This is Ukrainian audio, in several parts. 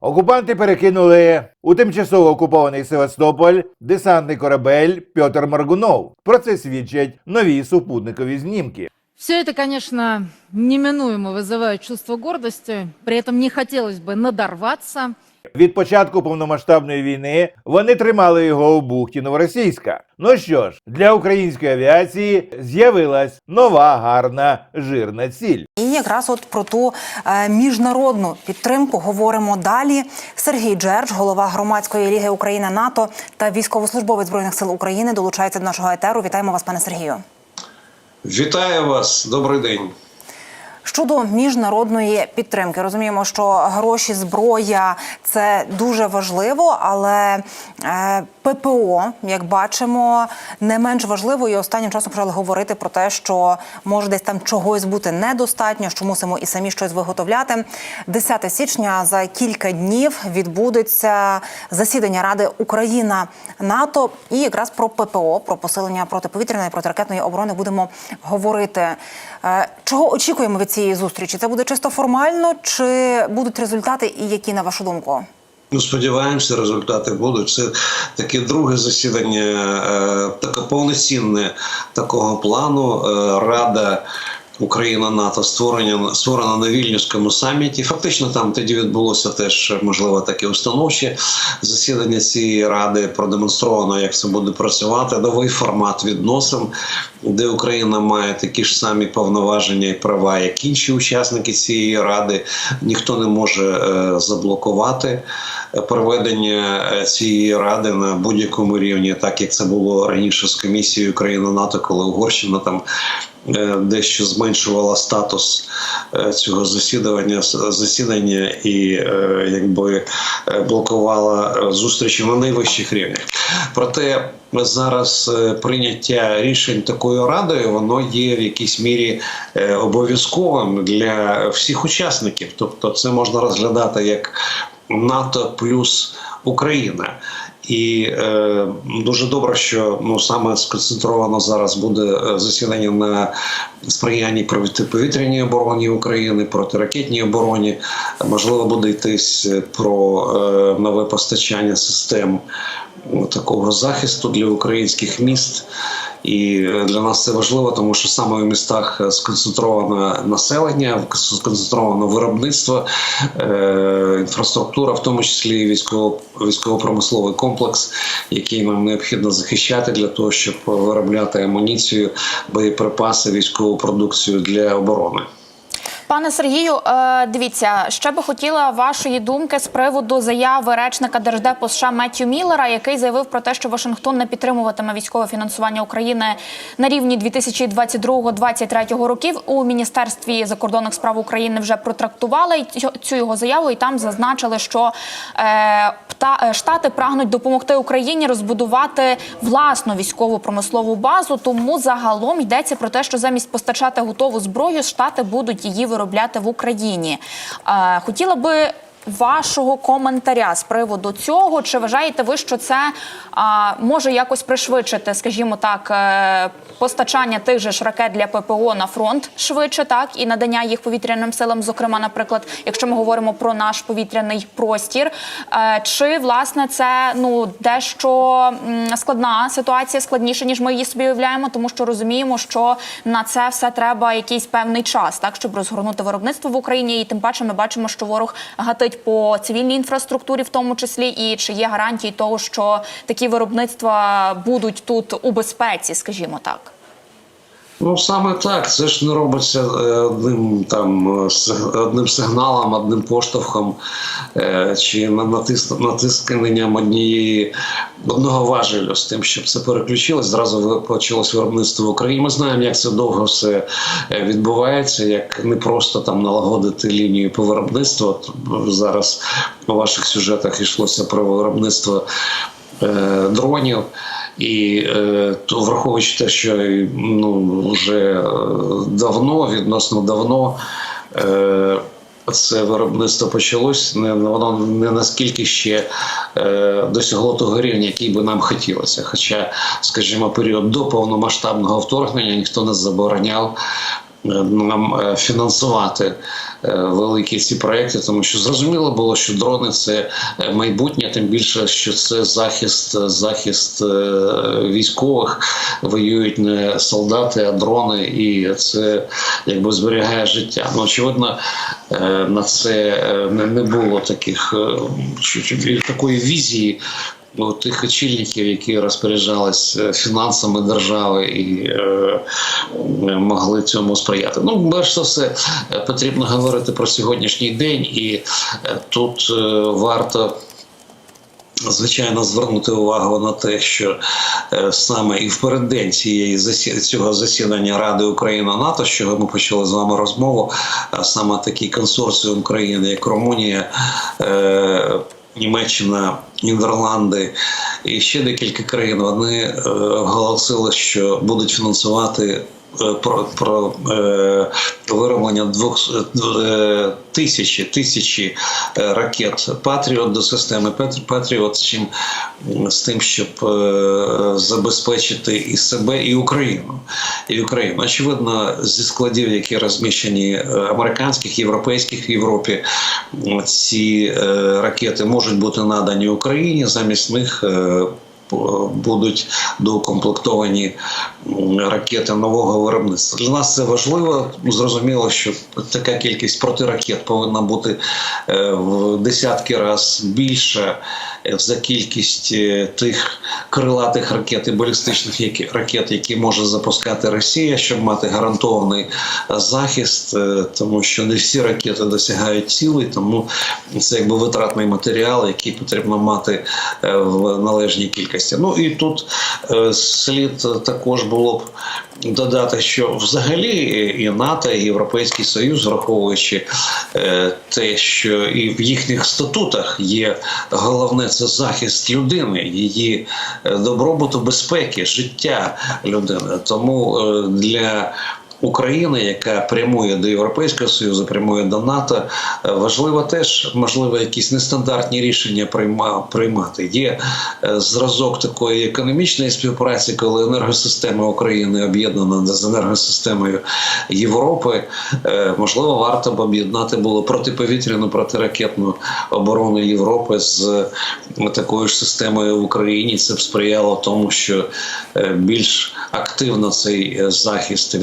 Окупанти перекинули у тимчасово окупований Севастополь десантний корабель Пьотр Маргунов. Про це свідчать нові супутникові знімки. Все это, конечно, неминуемо вызывает чувство гордости. При этом не хотелось бы надорваться. від початку повномасштабної війни вони тримали його у бухті Новоросійська. Ну що ж, для української авіації з'явилась нова гарна жирна ціль. І якраз от про ту е, міжнародну підтримку говоримо далі. Сергій Джердж, голова громадської ліги Україна НАТО та військовослужбовець збройних сил України, долучається до нашого етеру. Вітаємо вас, пане Сергію. Вітаю вас, добрий день. Щодо міжнародної підтримки, розуміємо, що гроші, зброя це дуже важливо, але е, ППО, як бачимо, не менш важливо. І останнім часом почали говорити про те, що може десь там чогось бути недостатньо, що мусимо і самі щось виготовляти. 10 січня за кілька днів відбудеться засідання Ради Україна НАТО. І якраз про ППО, про посилення протиповітряної протиракетної оборони будемо говорити. Е, Чого очікуємо від цієї зустрічі? Це буде чисто формально, чи будуть результати, і які на вашу думку? Ну, сподіваємося, результати будуть. Це таке друге засідання, е, таке повноцінне такого плану. Е, Рада Україна НАТО створення створена на вільнюському саміті. Фактично там тоді відбулося теж можливо таке установче засідання цієї ради. Продемонстровано, як це буде працювати. Новий формат відносин, де Україна має такі ж самі повноваження і права, як інші учасники цієї ради. Ніхто не може е, заблокувати проведення е, цієї ради на будь-якому рівні, так як це було раніше з комісією Україна НАТО, коли Угорщина там е, дещо зменшувала статус е, цього засідання засідання і якби блокувала зустрічі на найвищих рівнях. Проте зараз прийняття рішень такою радою воно є в якійсь мірі обов'язковим для всіх учасників. Тобто, це можна розглядати як НАТО плюс Україна. І е, дуже добре, що ну саме сконцентровано зараз буде е, засідання на сприянні протиповітряній обороні України, протиракетній обороні. Можливо, буде йтись про е, нове постачання систем такого захисту для українських міст. І е, для нас це важливо, тому що саме в містах е, сконцентроване населення, сконцентроване виробництво, е, інфраструктура, в тому числі військово військово-промисловий комплекс, який нам необхідно захищати для того, щоб виробляти амуніцію, боєприпаси, військову продукцію для оборони. Пане Сергію, е, дивіться, ще би хотіла вашої думки з приводу заяви речника Держдепу США Меттью Міллера, який заявив про те, що Вашингтон не підтримуватиме військове фінансування України на рівні 2022-2023 років. У міністерстві закордонних справ України вже протрактували цю- його заяву, і там зазначили, що е, штати прагнуть допомогти Україні розбудувати власну військову промислову базу. Тому загалом йдеться про те, що замість постачати готову зброю, штати будуть її виробляти в Україні. Е, хотіла би. Вашого коментаря з приводу цього, чи вважаєте ви, що це а, може якось пришвидшити, скажімо так, е, постачання тих же ж ракет для ППО на фронт швидше, так і надання їх повітряним силам, зокрема, наприклад, якщо ми говоримо про наш повітряний простір, е, чи власне це ну дещо складна ситуація, складніше ніж ми її собі уявляємо, тому що розуміємо, що на це все треба якийсь певний час, так щоб розгорнути виробництво в Україні, і тим паче ми бачимо, що ворог гатить по цивільній інфраструктурі, в тому числі, і чи є гарантії того, що такі виробництва будуть тут у безпеці, скажімо так. Ну саме так. Це ж не робиться е, одним там е, одним сигналом, одним поштовхом е, чи на- натис- натисканням однієї одного важелю з тим, щоб це переключилось. Зразу почалось виробництво в Україні. Ми знаємо, як це довго все відбувається, як не просто там налагодити лінію по виробництву. Зараз у ваших сюжетах йшлося про виробництво дронів. І е, то враховуючи те, що ну вже е, давно, відносно давно. Е, це виробництво почалось, не воно не наскільки ще е, досягло того рівня, який би нам хотілося. Хоча, скажімо, період до повномасштабного вторгнення ніхто не забороняв нам е, фінансувати е, великі ці проекти, тому що зрозуміло було, що дрони це е, майбутнє, тим більше, що це захист, захист військових. Воюють не солдати, а дрони, і це якби зберігає життя. Ну очевидно, на це не було таких такої візії у тих очільників, які розпоряджались е, фінансами держави і е, могли цьому сприяти. Ну, перш за все, е, потрібно говорити про сьогоднішній день, і е, тут е, варто. Звичайно, звернути увагу на те, що саме і в переддень цієї цього засідання Ради Україна НАТО, чого ми почали з вами розмову, саме такий консорціум країн, як Румунія, Німеччина, Нідерланди і ще декілька країн, вони е, оголосили, що будуть фінансувати. Е, Про, про е, вироблення двох е, тисячі тисячі е, ракет Патріот до системи Патріот чим з тим, щоб е, забезпечити і себе, і Україну. І Україну. Очевидно, зі складів, які розміщені е, американських, європейських в Європі, ці е, ракети можуть бути надані Україні. Замість них е, будуть доукомплектовані ракети нового виробництва. Для нас це важливо. Зрозуміло, що така кількість протиракет повинна бути е, в десятки разів більша е, за кількість е, тих крилатих ракет і балістичних ракет, які може запускати Росія, щоб мати гарантований е, захист, е, тому що не всі ракети досягають цілей, тому це якби витратний матеріал, який потрібно мати е, в належній кількості. Ну і тут е, слід також було б додати, що взагалі і НАТО, і Європейський Союз, враховуючи е, те, що і в їхніх статутах є головне це захист людини, її е, добробуту, безпеки, життя людини. Тому для України, яка прямує до Європейського Союзу, прямує до НАТО, е, важливо теж можливо якісь нестандартні рішення приймати. Є е, зразок такої економічної співпраці, коли енергосистема України об'єднана з енергосистемою Європи. Е, Можливо, варто б об'єднати було протиповітряну протиракетну оборону Європи з такою ж системою в Україні. Це б сприяло тому, що більш активно цей захист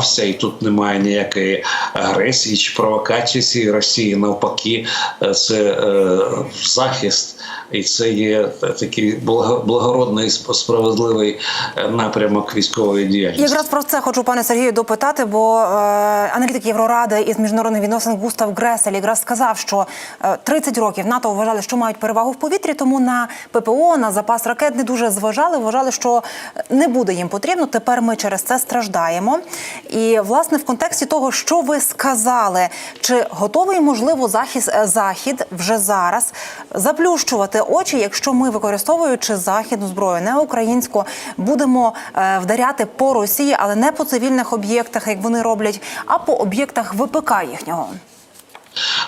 відбувався, і тут немає ніякої агресії чи провокації Росії. Навпаки, е, це е, захист, і це є такий благо- благородний справедливий е, напрямок військової діяльності. Якраз про це хочу пане Сергію допитати, бо аналітик Євроради із міжнародних відносин Густав Гресель якраз сказав, що е, 30 років НАТО вважали, що мають перевагу в повітрі, тому на ППО, на запас ракет не дуже зважали. Вважали, що не буде їм потрібно. Тепер ми через це страждаємо. І власне в контексті того, що ви сказали, чи готовий можливо захист е, захід вже зараз заплющувати очі, якщо ми використовуючи західну зброю, не українську, будемо е, вдаряти по Росії, але не по цивільних об'єктах, як вони роблять, а по об'єктах ВПК їхнього.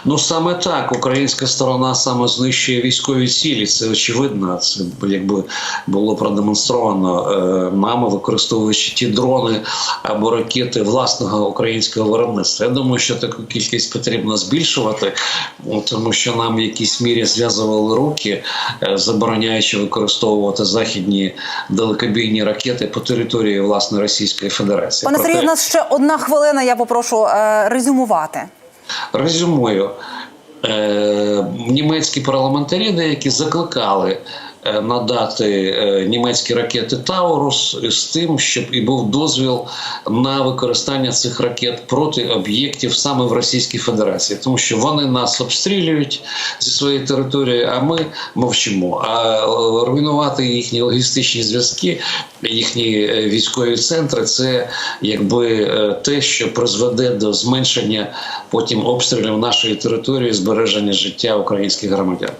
Ну саме так, українська сторона саме знищує військові цілі. Це очевидно. Це якби було продемонстровано е, нами, використовуючи ті дрони або ракети власного українського виробництва. Я думаю, що таку кількість потрібно збільшувати, ну, тому що нам в якійсь мірі зв'язували руки, е, забороняючи використовувати західні далекобійні ракети по території власне Російської Федерації. Пане Проте- Сергію, у нас ще одна хвилина. Я попрошу е, резюмувати. Резюмую, е, німецькі парламентарі деякі закликали надати е, німецькі ракети Таурус з тим, щоб і був дозвіл на використання цих ракет проти об'єктів саме в Російській Федерації, тому що вони нас обстрілюють зі своєї території, а ми мовчимо. А е, руйнувати їхні логістичні зв'язки, їхні е, військові центри це якби е, те, що призведе до зменшення потім обстрілів нашої території, збереження життя українських громадян.